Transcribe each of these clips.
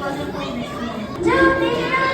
Don't be afraid.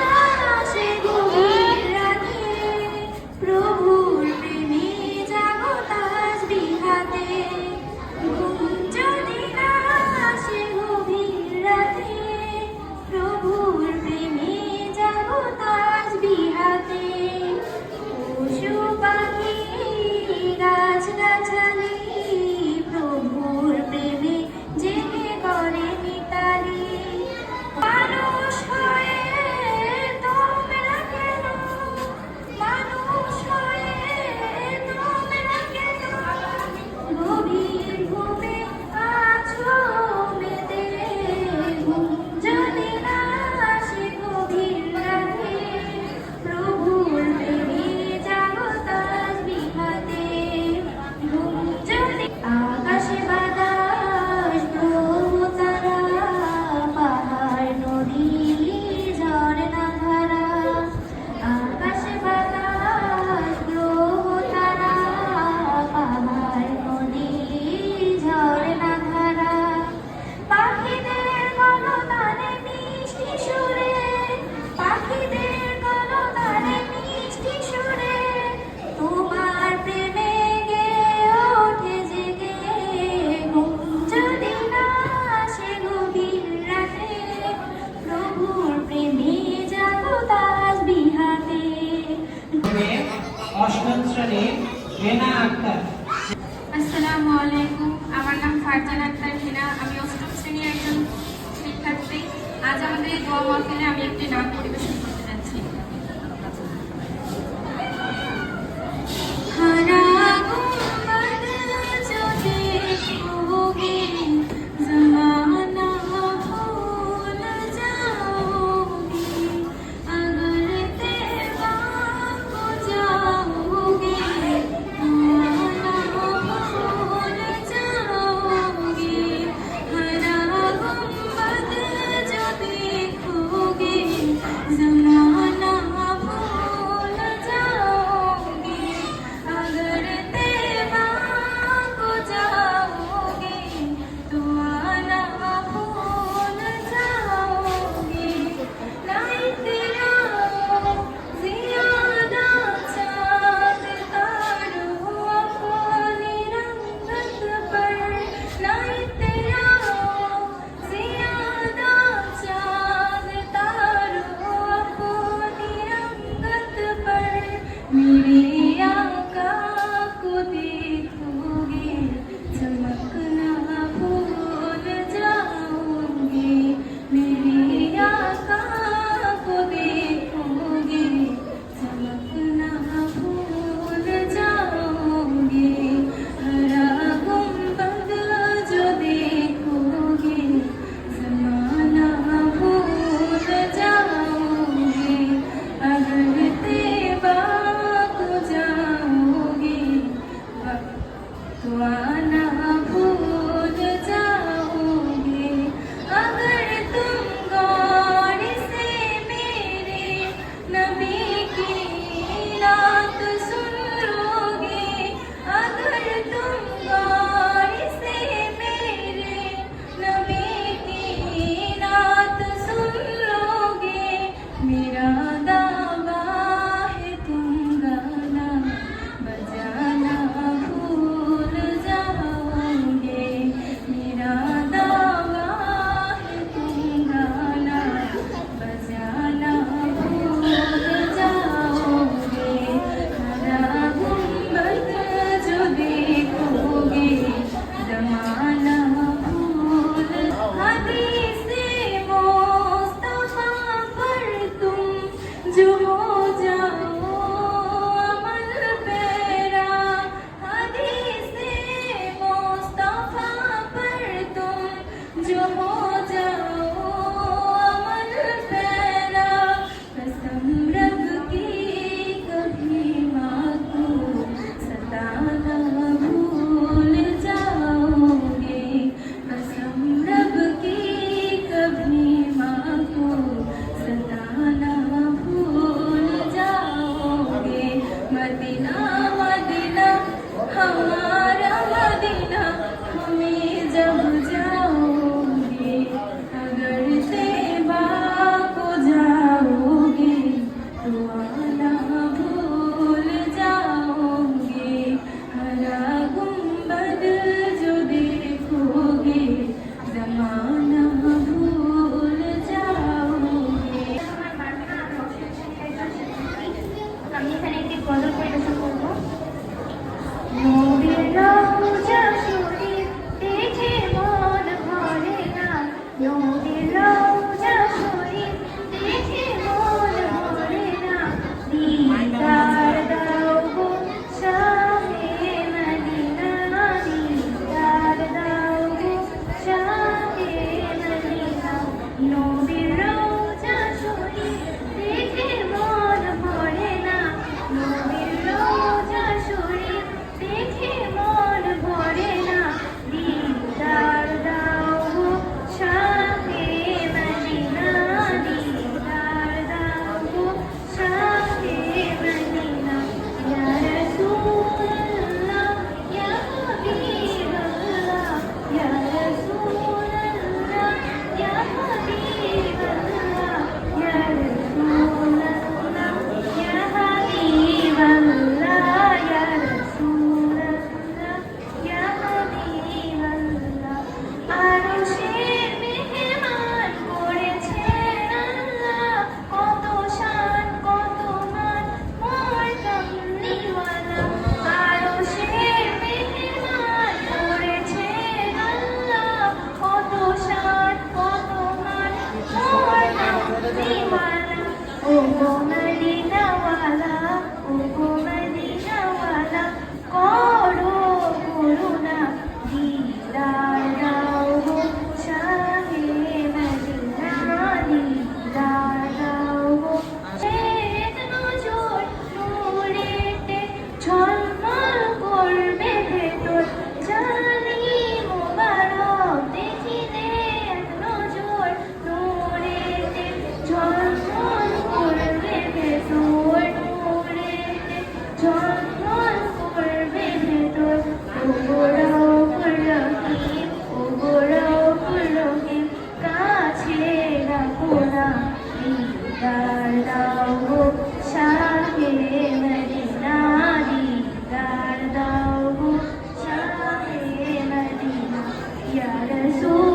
soon.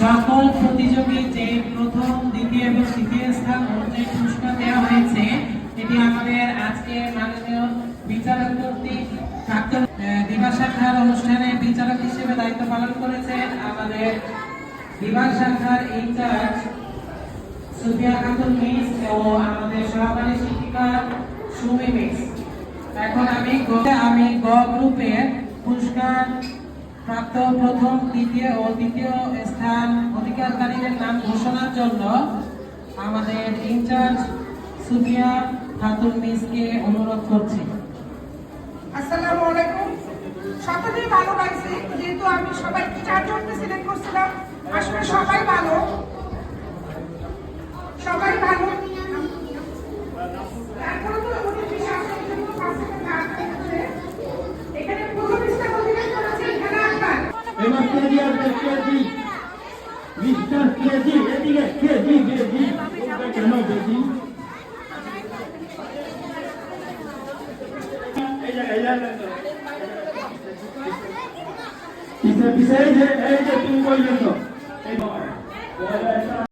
সকল প্রতিযোগী প্রথম, দ্বিতীয় এবং তৃতীয় স্থান অনুযায়ী পুরস্কার দেওয়া হয়েছে, এটি আমাদের আজকে মাননীয় বিচারক কর্তৃক দিবা শাখার অনুষ্ঠানে বিচারক হিসেবে দায়িত্ব পালন করেছেন আমাদের দিবা শাখার in charge Sufia Khatun miss ও আমাদের সহকারী শিক্ষিকা সুমি মিস এখন আমি আমি গ গ্রুপের পুরস্কার প্রাপ্ত প্রথম দ্বিতীয় ও তৃতীয় স্থান অধিকারকারীদের নাম ঘোষণার জন্য আমাদের ইনচার্জ সুফিয়া খাতুন মিসকে অনুরোধ করছি। আসসালামু আলাইকুম। সকলেই ভালো লাগছে যেহেতু আমি সবাইকে চারজনকে সিলেক্ট করছিলাম, আসলে সবাই ভালো। সবাই ভালো। তারপরে তো মোটামুটি সাতজন জন্য এই যে তুমি কই গেছো এই